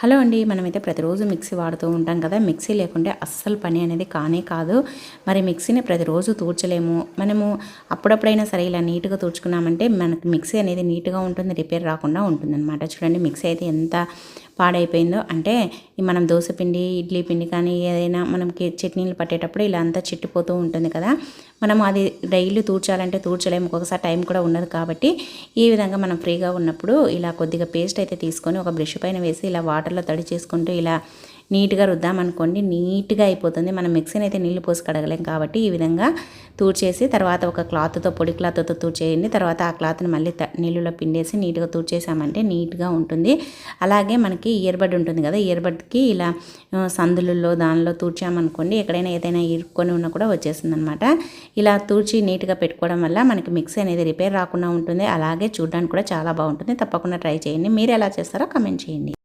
Hello అండి మనమైతే ప్రతిరోజు మిక్సీ వాడుతూ ఉంటాం కదా. మిక్సీ లేకుంటే అస్సలు పని అనేది కానే కాదు. మరి మిక్సీని ప్రతిరోజు తూర్చలేము మనము అప్పుడప్పుడైనా సరే ఇలా నీట్గా తూర్చుకున్నామంటే మనకి మిక్సీ అనేది నీట్గా ఉంటుంది రిపేర్ రాకుండా ఉంటుందన్నమాట. చూడండి మిక్సీ అయితే ఎంత పాడైపోయిందో అంటే మనం దోశ పిండి ఇడ్లీ పిండి కానీ ఏదైనా మనకి చట్నీలు పట్టేటప్పుడు ఇలా అంతా చిట్టిపోతూ ఉంటుంది కదా. మనం అది డైలీ తూర్చాలంటే తూర్చలేము ఒక్కొక్కసారి టైం కూడా ఉండదు కాబట్టి ఈ విధంగా మనం ఫ్రీగా ఉన్నప్పుడు ఇలా కొద్దిగా పేస్ట్ అయితే తీసుకొని ఒక బ్రష్ పైన వేసి ఇలా వాటర్లో తడి చేసుకుంటూ ఇలా నీట్గా రుద్దామనుకోండి నీట్గా అయిపోతుంది. మనం మిక్సీని అయితే నీళ్ళు పోసి కడగలేం కాబట్టి ఈ విధంగా తూడ్చేసి తర్వాత ఒక క్లాత్తో పొడి క్లాత్తో తూడ్చేయండి. తర్వాత ఆ క్లాత్ని మళ్ళీ త నీళ్ళలో పిండేసి నీట్గా తూడ్చేసామంటే నీట్గా ఉంటుంది. అలాగే మనకి ఇయర్బడ్ ఉంటుంది కదా ఇయర్బడ్కి ఇలా సందులలో దానిలో తూడ్చామనుకోండి ఎక్కడైనా ఏదైనా ఇరుక్కొని ఉన్నా కూడా వచ్చేస్తుంది అనమాట ఇలా తూడ్చి నీట్గా పెట్టుకోవడం వల్ల మనకి మిక్సీ అనేది రిపేర్ రాకుండా ఉంటుంది. అలాగే చూడడానికి కూడా చాలా బాగుంటుంది. తప్పకుండా ట్రై చేయండి. మీరు ఎలా చేస్తారో కమెంట్ చేయండి.